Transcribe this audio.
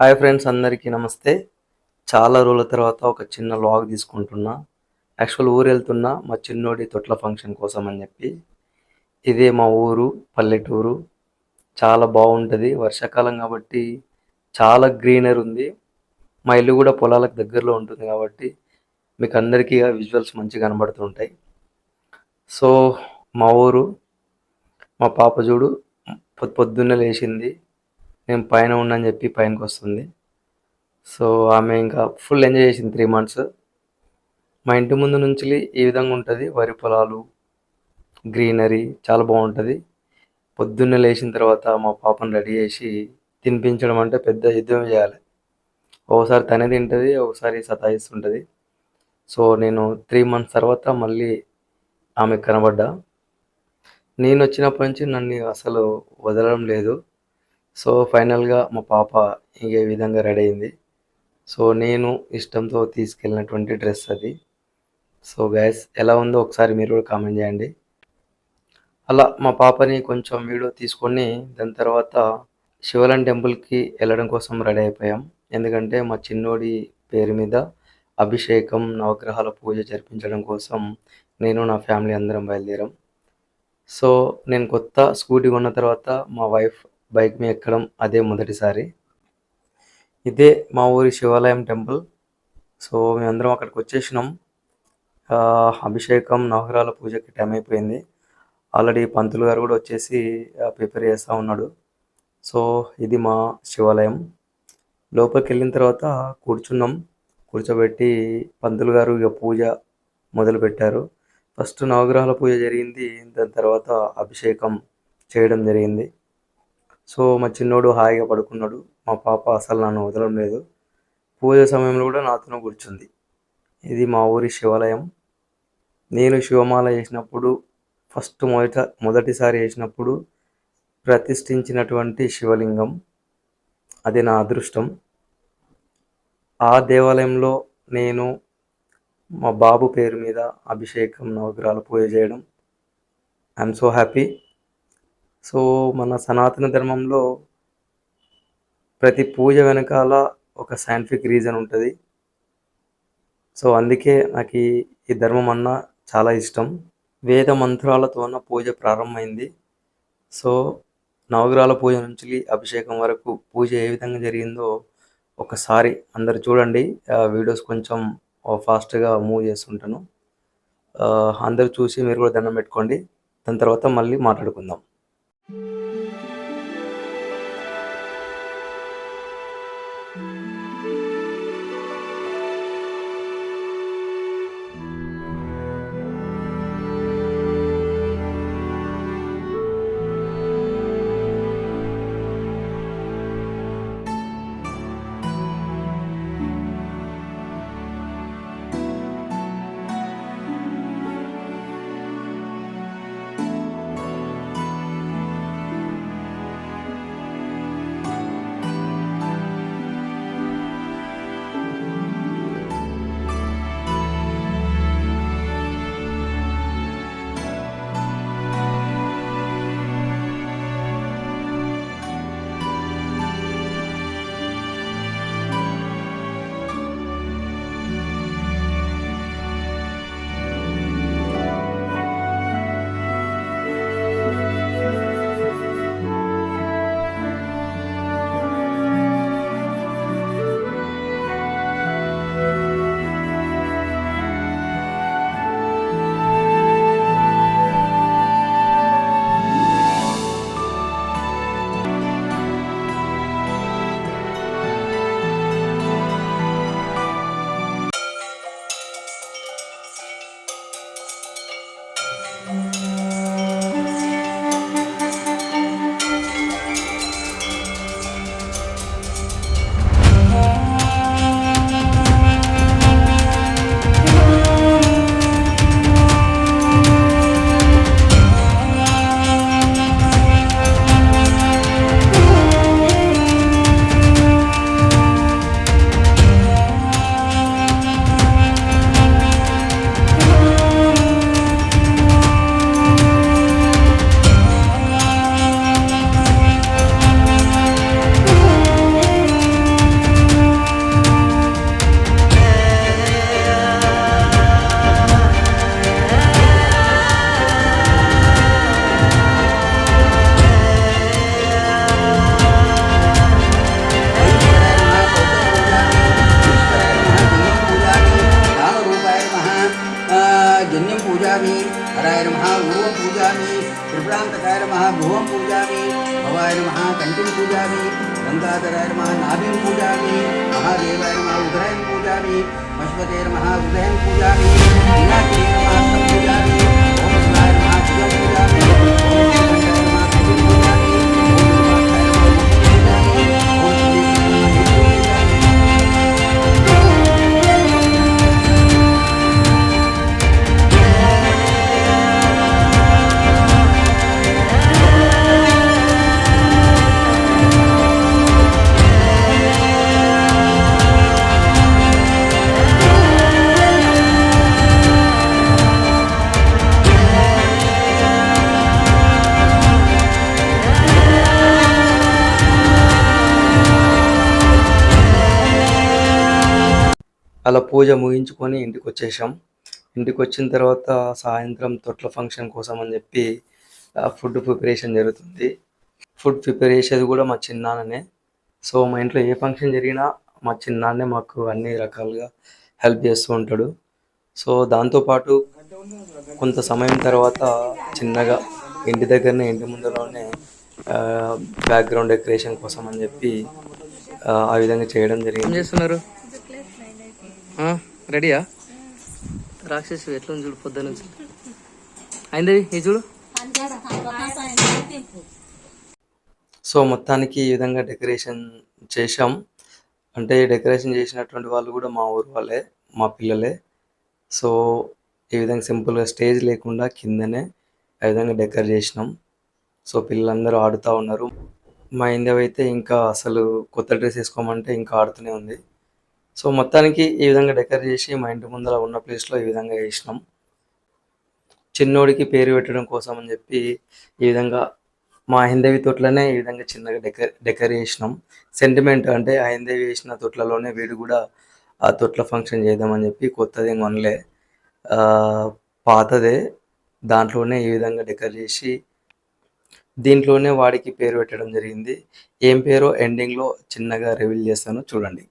Hi friends అందరికీ నమస్తే. చాలా రోజుల తర్వాత ఒక చిన్న లాగ్ తీసుకుంటున్నా. యాక్చువల్ ఊరు వెళ్తున్నా మా చిన్నోడి తొట్ల ఫంక్షన్ కోసం అని చెప్పి. ఇదే మా ఊరు పల్లెటూరు. చాలా బాగుంటుంది వర్షాకాలం కాబట్టి చాలా గ్రీనర్ ఉంది. మా ఇల్లు కూడా పొలాలకు దగ్గరలో ఉంటుంది కాబట్టి మీకు అందరికీ విజువల్స్ మంచిగా కనబడుతుంటాయి. సో మా ఊరు మా పాప చూడు పొద్దు పొద్దున్నే లేచింది. నేను పైన ఉన్నని చెప్పి పైనకి వస్తుంది. సో ఆమె ఇంకా ఫుల్ ఎంజాయ్ చేసింది త్రీ మంత్స్ మా ఇంటి ముందు నుంచి ఈ విధంగా ఉంటుంది. వరి పొలాలు గ్రీనరీ చాలా బాగుంటుంది. పొద్దున్నే లేచిన తర్వాత మా పాపను రెడీ చేసి తినిపించడం అంటే పెద్ద యుద్ధం చేయాలి. ఒకసారి తనే తింటుంది ఒకసారి సతాయిస్తుంటుంది. సో నేను త్రీ మంత్స్ తర్వాత మళ్ళీ ఆమె కనబడ్డా. నేను వచ్చినప్పటి నుంచి నన్ను అసలు వదలడం లేదు. సో ఫైనల్గా మా పాప ఈ విధంగా రెడీ అయింది. సో నేను ఇష్టంతో తీసుకెళ్ళినటువంటి డ్రెస్ అది. సో గ్యాస్ ఎలా ఉందో ఒకసారి మీరు కూడా కామెంట్ చేయండి. అలా మా పాపని కొంచెం వీడియో తీసుకొని దాని తర్వాత శివలన్ టెంపుల్కి వెళ్ళడం కోసం రెడీ అయిపోయాం. ఎందుకంటే మా చిన్నోడి పేరు మీద అభిషేకం నవగ్రహాల పూజ జరిపించడం కోసం నేను నా ఫ్యామిలీ అందరం బయలుదేరాం. సో నేను కొత్త స్కూటీ కొన్న తర్వాత మా వైఫ్ బైక్ మీద ఎక్కడం అదే మొదటిసారి. ఇదే మా ఊరి శివాలయం టెంపుల్. సో మేమందరం అక్కడికి వచ్చేసినాం. అభిషేకం నవగ్రహాల పూజకి టైం అయిపోయింది. ఆల్రెడీ పంతులు గారు కూడా వచ్చేసి ప్రిపేర్ చేస్తూ ఉన్నాడు. సో ఇది మా శివాలయం. లోపలికి వెళ్ళిన తర్వాత కూర్చున్నాం. కూర్చోబెట్టి పంతులు గారు ఇక పూజ మొదలుపెట్టారు ఫస్ట్ నవగ్రహాల పూజ జరిగింది. దాని తర్వాత అభిషేకం చేయడం జరిగింది. సో మా చిన్నోడు హాయిగా పడుకున్నాడు. మా పాప అసలు నన్ను వదలడం లేదు. పూజ సమయంలో కూడా నాతోనే కూర్చుంది. ఇది మా ఊరి శివాలయం. నేను శివమాల చేసినప్పుడు ఫస్ట్ మొదట మొదటిసారి వేసినప్పుడు ప్రతిష్ఠించినటువంటి శివలింగం. అది నా అదృష్టం. ఆ దేవాలయంలో నేను మా బాబు పేరు మీద అభిషేకం నవగ్రహాలు పూజ చేయడం. I'm so happy. సో మన సనాతన ధర్మంలో ప్రతి పూజ వెనకాల ఒక సైంటిఫిక్ రీజన్ ఉంటుంది. సో అందుకే నాకు ఈ ధర్మం అన్న చాలా ఇష్టం. వేద మంత్రాలతోన పూజ ప్రారంభమైంది. సో నవగ్రహాల పూజ నుంచి అభిషేకం వరకు పూజ ఏ విధంగా జరిగిందో ఒకసారి అందరు చూడండి. వీడియోస్ కొంచెం ఫాస్ట్గా మూవ్ చేస్తుంటాను. అందరు చూసి మీరు కూడా దండం పెట్టుకోండి. దాని తర్వాత మళ్ళీ మాట్లాడుకుందాం. Thank you. मादरायर्मा नाभिं पूजामि महा उदरायं पूजामि अश्वतेर्महा उदयं पूजामि पूजा पूजामि అలా పూజ ముగించుకొని ఇంటికి వచ్చేసాం ఇంటికి వచ్చిన తర్వాత సాయంత్రం తొట్ల ఫంక్షన్ కోసం అని చెప్పి ఫుడ్ ప్రిపరేషన్ జరుగుతుంది. ఫుడ్ ప్రిపేర్ చేసేది కూడా మా చిన్నాన్ననే. సో మా ఇంట్లో ఏ ఫంక్షన్ జరిగినా మా చిన్నాన్నే మాకు అన్ని రకాలుగా హెల్ప్ చేస్తూ ఉంటాడు. సో దాంతోపాటు కొంత సమయం తర్వాత చిన్నగా ఇంటి దగ్గరనే ఇంటి ముందులోనే బ్యాక్గ్రౌండ్ డెకరేషన్ కోసం అని చెప్పి ఆ, ఆ విధంగా చేయడం జరిగింది. ఏం చేస్తున్నారు? రెడీయా? రాక్షసి ఎట్లా చూడు పొద్దున నుంచి. అయింది ఈ చూడు. సో మొత్తానికి ఈ విధంగా డెకరేషన్ చేశాం. అంటే డెకరేషన్ చేసినటువంటి వాళ్ళు కూడా మా ఊరు వాళ్ళే మా పిల్లలే. సో ఈ విధంగా సింపుల్గా స్టేజ్ లేకుండా కిందనే ఆ విధంగా డెకర్ చేసినాం. సో పిల్లలందరూ ఆడుతూ ఉన్నారు. మా ఇందవ్ అయితే ఇంకా అసలు కొత్త డ్రెస్ వేసుకోమంటే ఇంకా ఆడుతూనే ఉంది. సో మొత్తానికి ఈ విధంగా డెకర్ చేసి మా ఇంటి ముందర ఉన్న ప్లేస్లో ఈ విధంగా చేసినాం చిన్నోడికి పేరు పెట్టడం కోసం అని చెప్పి ఈ విధంగా మా హైందవి తోటలోనే ఈ విధంగా చిన్నగా డెకర్ డెకర్ చేసినాం. సెంటిమెంట్ అంటే ఆ హైందవి వేసిన తొట్లలోనే వీడు కూడా ఆ తొట్ల ఫంక్షన్ చేద్దామని చెప్పి కొత్తది ఏం కొనలే. పాతదే. దాంట్లోనే ఈ విధంగా డెకర్ చేసి దీంట్లోనే వాడికి పేరు పెట్టడం జరిగింది. ఏం పేరో ఎండింగ్లో చిన్నగా రివీల్ చేస్తాను. చూడండి.